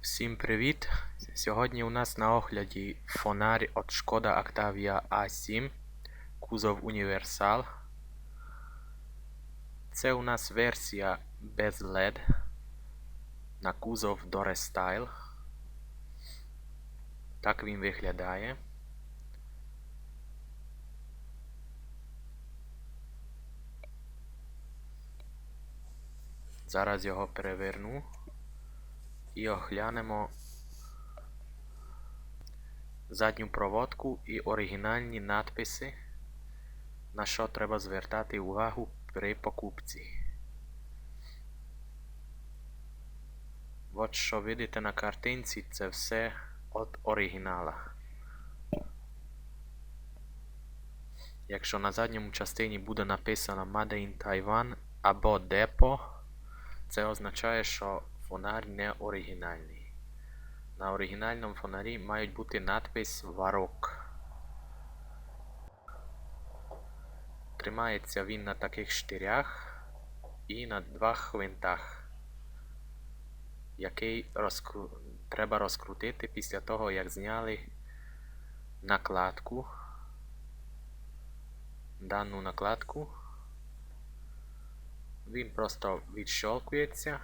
Всім привіт! Сьогодні у нас на огляді фонарь від Шкода Octavia A7 кузов Універсал. Це у нас версія без LED на кузов Dorestyle. Так він виглядає. Зараз його переверну і оглянемо задню проводку і оригінальні надписи, на що треба звертати увагу при покупці. От що видите на картинці, це все від оригінала. Якщо на задньому частині буде написано Made in Taiwan або Депо, це означає, що фонар не оригінальний. На оригінальному фонарі мають бути надпис Варок. Тримається він на таких штирях і на два хвинтах, який розкру... треба розкрутити після того, як зняли накладку. Дану накладку. Він просто відщолкується.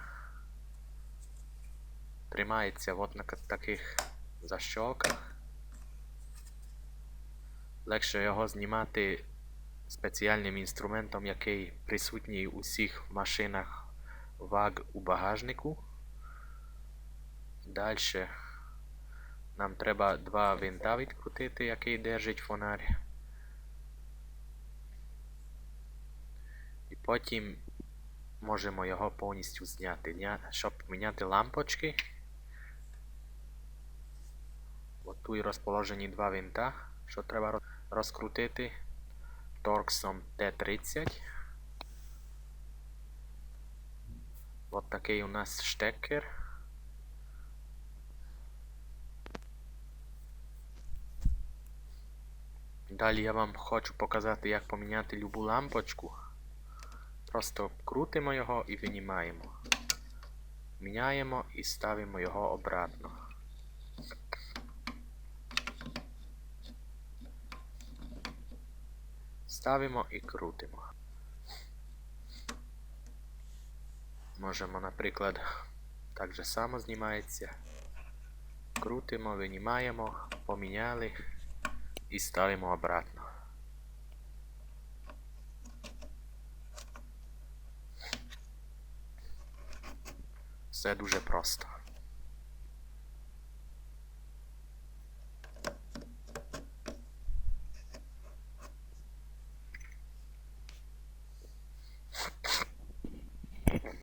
Тримається от на таких защолках. Легше його знімати спеціальним інструментом, який присутній у всіх машинах VAG у багажнику. Далі нам треба два винта відкрутити, який держить фонарь. І потім можемо його повністю зняти. Щоб міняти лампочки. От тут розположені два винта, що треба розкрутити торксом Т-30. От такий у нас штекер. Далі я вам хочу показати, як поміняти любу лампочку. Просто крутимо його і винімаємо. Міняємо і ставимо його обратно. Ставимо і крутимо. Можемо, наприклад, так же само знімається. Крутимо, винімаємо, поміняли і ставимо обратно. Все дуже просто.